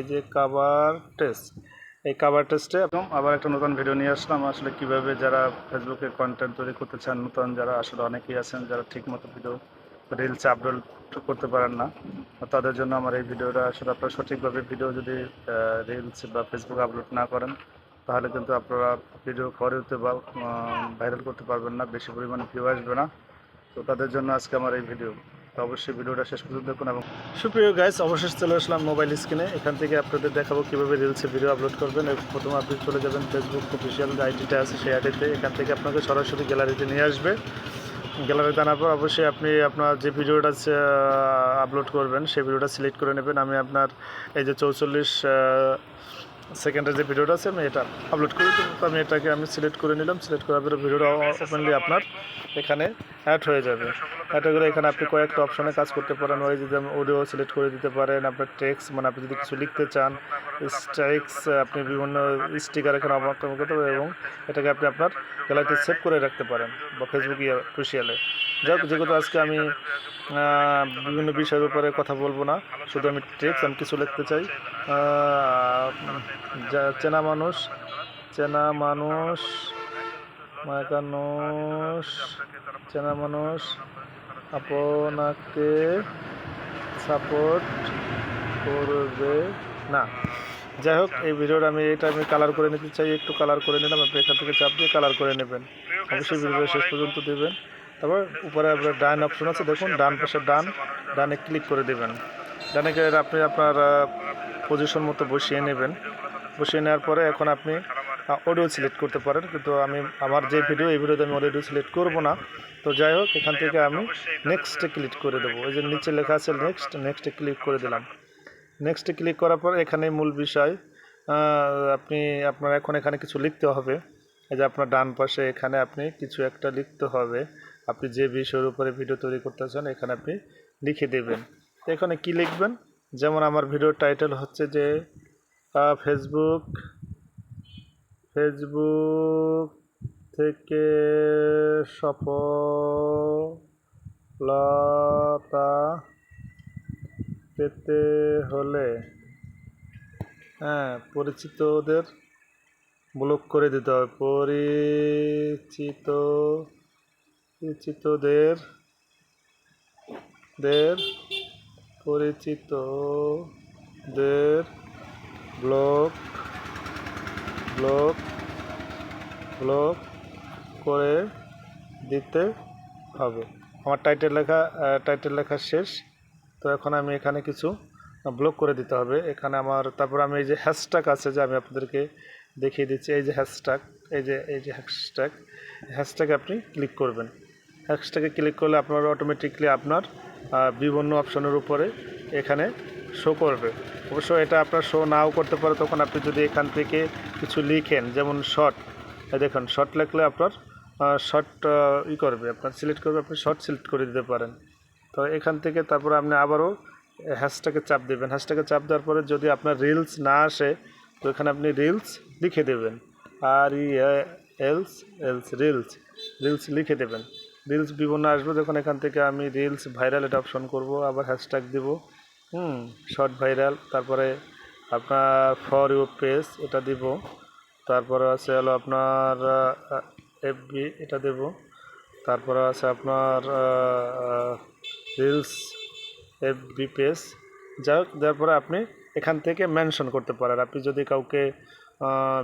এই যে cover test এই কাভার টেস্টে এবং আবার একটা নতুন ভিডিও নিয়ে আসলাম। আসলে কীভাবে যারা ফেসবুকে কন্টেন্ট তৈরি করতে চান, নতুন যারা আসলে অনেকেই আছেন, যারা ঠিকমতো ভিডিও রিলস আপলোড করতে পারেন না, তাদের জন্য আমার এই ভিডিওটা আসলে আপনারা সঠিকভাবে ভিডিও যদি রিলস বা ফেসবুকে আপলোড না করেন, তাহলে কিন্তু আপনারা ভিডিও পরেতে বা ভাইরাল করতে পারবেন না, বেশি পরিমাণে ভিউ আসবে না। তো তাদের জন্য আজকে আমার এই ভিডিও তো অবশ্যই ভিডিওটা শেষ পর্যন্ত দেখুন এবং সুপ্রিয় গাইস অবশেষে চলে আসলাম মোবাইল স্ক্রিনে এখান থেকে আপনাদের দেখাবো কীভাবে রিলসে ভিডিও আপলোড করবেন। প্রথমে আপনি চলে যাবেন ফেসবুক অফিসিয়াল যে আইডিটা আছে সেই আইডিতে এখান থেকে আপনাকে সরাসরি গ্যালারিতে নিয়ে আসবে। গ্যালারিতে আনার পর অবশ্যই আপনি আপনার যে ভিডিওটা আপলোড করবেন, সেই ভিডিওটা সিলেক্ট করে নেবেন। আমি আপনার এই যে চৌচল্লিশ সেকেন্ডের যে ভিডিওটা আছে আমি এটা আপলোড করি তো আমি এটাকে আমি সিলেক্ট করে নিলাম। সিলেক্ট করার পরে ভিডিওটা ওপেনলি আপনার এখানে অ্যাড হয়ে যাবে। অ্যাড হয়ে গেলে এখানে আপনি কয়েকটা অপশনে কাজ করতে পারেন। ওই যদি অডিও সিলেক্ট করে দিতে পারেন আপনার টেক্সট মানে আপনি যদি কিছু লিখতে চান স্ট্রাইক্স আপনি বিভিন্ন স্টিকার এখানে অবলম্বন করতে পারেন এবং এটাকে আপনি আপনার গ্যালারিতে সেভ করে রাখতে পারেন বা ফেসবুক অফিসিয়ালে যাই হোক, যেহেতু আজকে আমি বিভিন্ন বিষয়ের উপরে কথা বলব না, শুধু আমি টেক্সট আমি কিছু লিখতে চাই। যা, চেনা মানুষ চেনা মানুষ মানুষ চেনা মানুষ, আপনাকে সাপোর্ট করবে না। যাই হোক, এই ভিডিওটা আমি এটা আমি কালার করে নিতে চাই, একটু কালার করে নিলাম, আপনি এখান থেকে চাপ দিয়ে কালার করে নেবেন। অবশ্যই ভিডিও শেষ পর্যন্ত দেবেন তারপর উপরে আপনার ডান অপশন আছে, দেখুন, ডান পাশে ডান, ডানে ক্লিক করে দেবেন। ডানে গেলে আপনি আপনার পজিশন মতো বসিয়ে নেবেন। বসিয়ে নেওয়ার পরে এখন আপনি অডিও সিলেক্ট করতে পারেন। কিন্তু আমি, আমার যে ভিডিও এই ভিডিওতে আমি অডিও সিলেক্ট করব না। তো যাই হোক, এখান থেকে আমি নেক্সটে ক্লিক করে দেবো। ওই যে নিচে লেখা আছে নেক্সট নেক্সটে ক্লিক করে দিলাম। নেক্সটে ক্লিক করার পর এখানে মূল বিষয় আপনি, আপনার এখন এখানে কিছু লিখতে হবে। এই যে আপনার ডান পাশে এখানে আপনি কিছু একটা লিখতে হবে। আপনি যে বিষয়ের উপরে ভিডিও তৈরি করতে চান এখানে আপনি লিখে দেবেন। এখানে কি লিখবেন? যেমন আমার ভিডিওর টাইটেল হচ্ছে যে ফেসবুক ফেসবুক থেকে সফলতা পেতে হলে হ্যাঁ পরিচিতদের ব্লক করে দিতে হবে। পরিচিত পরিচিতদের, দের পরিচিতদের ব্লক ব্লক ব্লক করে দিতে হবে। আমার টাইটেল লেখা টাইটেল লেখা শেষ। তো এখন আমি এখানে কিছু ব্লক করে দিতে হবে। এখানে আমার, তারপর আমি এই যে হ্যাশট্যাগ আছে যে আমি আপনাদেরকে দেখিয়ে দিচ্ছি, এই যে হ্যাশট্যাগ, এই যে এই যে হ্যাশট্যাগ, হ্যাশট্যাগে আপনি ক্লিক করবেন। হ্যাশট্যাগে ক্লিক করলে আপনার অটোমেটিকলি আপনার বিভিন্ন অপশনের উপরে এখানে শো করবে। অবশ্য এটা আপনার শো নাও করতে পারে, তখন আপনি যদি এখান থেকে কিছু লিখেন, যেমন শর্ট দেখুন শর্ট লিখলে আপনার শর্ট ই করবে, আপনার সিলেক্ট করবে, আপনি শর্ট সিলেক্ট করে দিতে পারেন। তো এখান থেকে তারপরে আপনি আবারও হ্যাশট্যাগে চাপ দেবেন। হ্যাশট্যাগে চাপ দেওয়ার পরে যদি আপনার রিলস না আসে, তো এখানে আপনি রিলস লিখে দেবেন। আর ই এলস এলস রিলস রিলস লিখে দেবেন। রিলস বিভিন্ন আসবে যখন এখান থেকে আমি রিলস ভাইরাল এটা অপশন করব, আবার হ্যাশট্যাগ দিব, হুম শর্ট ভাইরাল তারপরে আপনার ফর ইউ পেজ এটা দিব, তারপরে আছে হলো আপনার এফবি এটা দেব, তারপরে আছে আপনার রিলস এফবি পেজ যাই হোক দেওয়ার পরে আপনি এখান থেকে মেনশন করতে পারেন, আপনি যদি কাউকে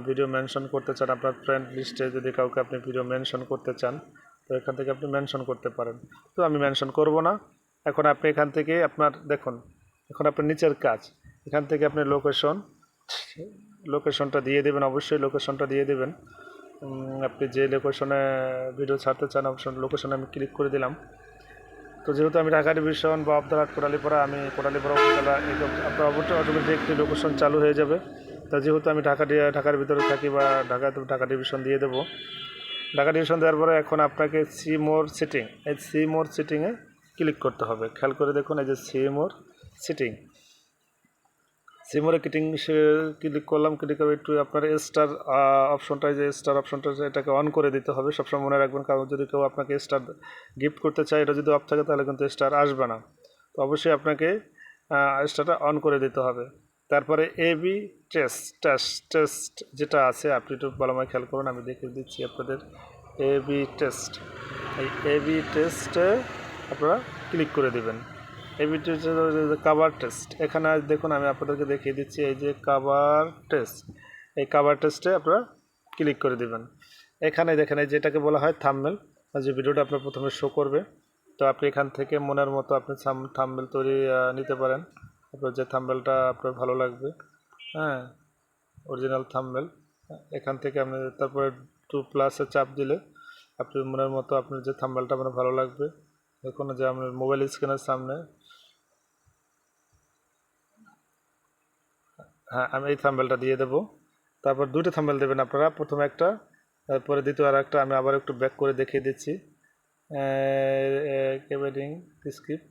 ভিডিও মেনশন করতে চান, আপনার ফ্রেন্ড লিস্টে যদি কাউকে আপনি ভিডিও মেনশন করতে চান তো এখান থেকে আপনি মেনশন করতে পারেন। তো আমি মেনশন করব না। এখন আপনি এখান থেকে আপনার, দেখুন, এখন আপনার নিচের কাজ। এখান থেকে আপনি লোকেশন লোকেশনটা দিয়ে দেবেন, অবশ্যই লোকেশনটা দিয়ে দেবেন। আপনি যে লোকেশনে ভিডিও ছাড়তে চান অপশন লোকেশনে আমি ক্লিক করে দিলাম। তো যেহেতু আমি ঢাকা ডিভিশন বা আবদারাট কোটালিপাড়া, আমি কোটালিপাড়া উপজেলা আপনার অবশ্যই অটোমেটিক একটি লোকেশন চালু হয়ে যাবে। তো যেহেতু আমি ঢাকা ঢাকার ভিতরে থাকি বা ঢাকাতে ঢাকা ডিভিশন দিয়ে দেবো ঢাকা ডিভিশন দেওয়ার পরে এখন আপনাকে সি মোর সিটিং এই সি মোর সিটিংয়ে ক্লিক করতে হবে। খেয়াল করে দেখুন এই যে সি মোর সিটিং সিমোরে কিটিং ক্লিক করলাম ক্লিক করে একটু আপনার স্টার অপশনটা যে স্টার অপশনটা এটাকে অন করে দিতে হবে। সবসময় মনে রাখবেন, কারণ যদি কেউ আপনাকে স্টার গিফট করতে চায়, এটা যদি অফ থাকে, তাহলে কিন্তু স্টার আসবে না। তো অবশ্যই আপনাকে স্টারটা অন করে দিতে হবে। তারপরে এবি টেস্ট টেস্ট টেস্ট যেটা আছে, আপনি একটু ভালো ভালোভাবে খেয়াল করুন, আমি দেখে দিচ্ছি আপনাদের এবি টেস্ট এই এবি টেস্টে আপনারা ক্লিক করে দেবেন। এবি টেস্ট কাভার টেস্ট এখানে দেখুন, আমি আপনাদেরকে দেখিয়ে দিচ্ছি, এই যে কাভার টেস্ট এই কাভার টেস্টে আপনারা ক্লিক করে দেবেন। এখানে দেখেন, এই যেটাকে বলা হয় থাম্বেল যে ভিডিওটা আপনার প্রথমে শো করবে, তো আপনি এখান থেকে মনের মতো আপনি থাম্বেল তৈরি নিতে পারেন। আপনার যে থাম্বেলটা আপনার ভালো লাগবে হ্যাঁ অরিজিনাল থাম্বেল এখান থেকে আপনি তারপরে টু প্লাসে চাপ দিলে আপনি মনের মতো আপনার যে থাম্বেলটা আপনার ভালো লাগবে, দেখুন যে আপনার মোবাইল স্ক্রিনের সামনে হ্যাঁ আমি এই থাম্বেলটা দিয়ে দেবো। তারপর দুটো থাম্বেল দেবেন আপনারা, প্রথমে একটা, তারপরে দ্বিতীয় আর একটা আমি আবার একটু ব্যাক করে দেখিয়ে দিচ্ছি। কেবেডিং স্ক্রিপ্ট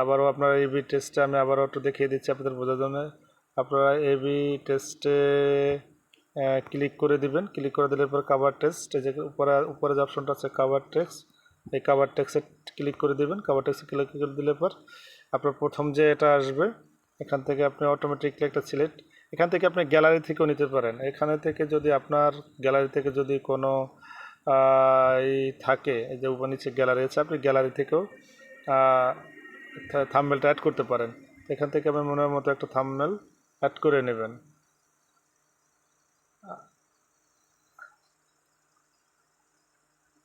আবারও আপনার এবি টেস্টে আমি আবারও একটু দেখিয়ে দিচ্ছি আপনাদের বোঝার জন্য। আপনারা এবি টেস্টে ক্লিক করে দিবেন। ক্লিক করে দিলে পর কাভার টেস্ট যে উপরে উপরে যে অপশনটা আছে কাভার টেক্সট এই কাভার টেক্সে ক্লিক করে দিবেন। কাভার টেক্সে ক্লিক করে দিলে পর আপনার প্রথম যে এটা আসবে, এখান থেকে আপনি অটোমেটিকলি একটা সিলেক্ট এখান থেকে আপনি গ্যালারি থেকেও নিতে পারেন। এখানে থেকে যদি আপনার গ্যালারি থেকে যদি কোনো থাকে, এই যে উপর নিচে গ্যালারি আছে, আপনি গ্যালারি থেকেও থাম্বেলটা অ্যাড করতে পারেন। এখান থেকে আপনি মনের মতো একটা থাম্বেল অ্যাড করে নেবেন।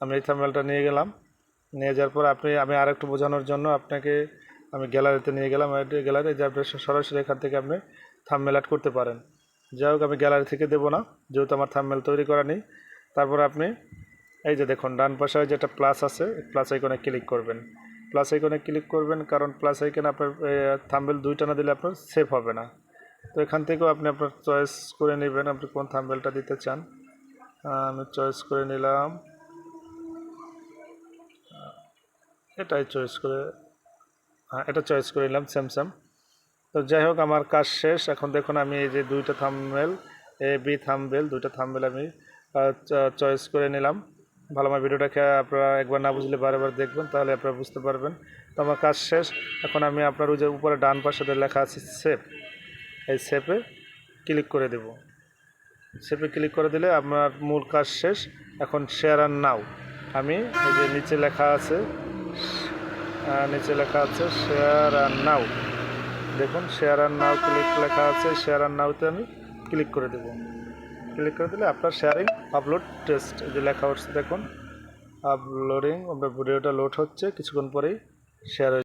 আমি এই থাম্বেলটা নিয়ে গেলাম। নিয়ে যাওয়ার পর আপনি, আমি আর একটু বোঝানোর জন্য আপনাকে আমি গ্যালারিতে নিয়ে গেলাম। গ্যালারি যে আপনি সরাসরি এখান থেকে আপনি থাম্বেল অ্যাড করতে পারেন। যাই হোক, আমি গ্যালারি থেকে দেবো না, যেহেতু আমার থাম্বেল তৈরি করা নেই। তারপর আপনি, এই যে দেখুন, ডান পাশে যেটা প্লাস আছে প্লাস আইকনে ক্লিক করবেন। প্লাস আইকনে ক্লিক করবেন, কারণ প্লাস আইকনে আপনার থাম্বেল দুইটা না দিলে আপনার সেভ হবে না। তো এখান থেকেও আপনি আপনার চয়েস করে নেবেন, আপনি কোন থাম্বেলটা দিতে চান। আমি চয়েস করে নিলাম। এটাই চয়েস করে হ্যাঁ এটা চয়েস করে নিলাম স্যামসাং তো যাই হোক, আমার কাজ শেষ। এখন দেখুন, আমি এই যে দুইটা থাম্বেল এ, বি থাম্বেল দুইটা থাম্বেল আমি চয়েস করে নিলাম। ভালো আমার ভিডিওটাকে আপনারা একবার না বুঝলে বারবার দেখবেন, তাহলে আপনারা বুঝতে পারবেন। তো আমার কাজ শেষ। এখন আমি আপনার ওই যে উপরে ডান পাশে লেখা আছে সেভ এই সেভে ক্লিক করে দেব। সেভে ক্লিক করে দিলে আপনার মূল কাজ শেষ। এখন শেয়ার আর নাও আমি এই যে নিচে লেখা আছে নিচে লেখা আছে শেয়ার আর নাও দেখুন শেয়ার আর নাও ক্লিক লেখা আছে শেয়ার আর নাওতে আমি ক্লিক করে দেব। ক্লিক করে দিলে আপনার শেয়ারিং আপলোড টেস্ট যে লেখা হচ্ছে দেখুন আপলোডিং আপনার ভিডিওটা লোড হচ্ছে, কিছুক্ষণ পরেই শেয়ার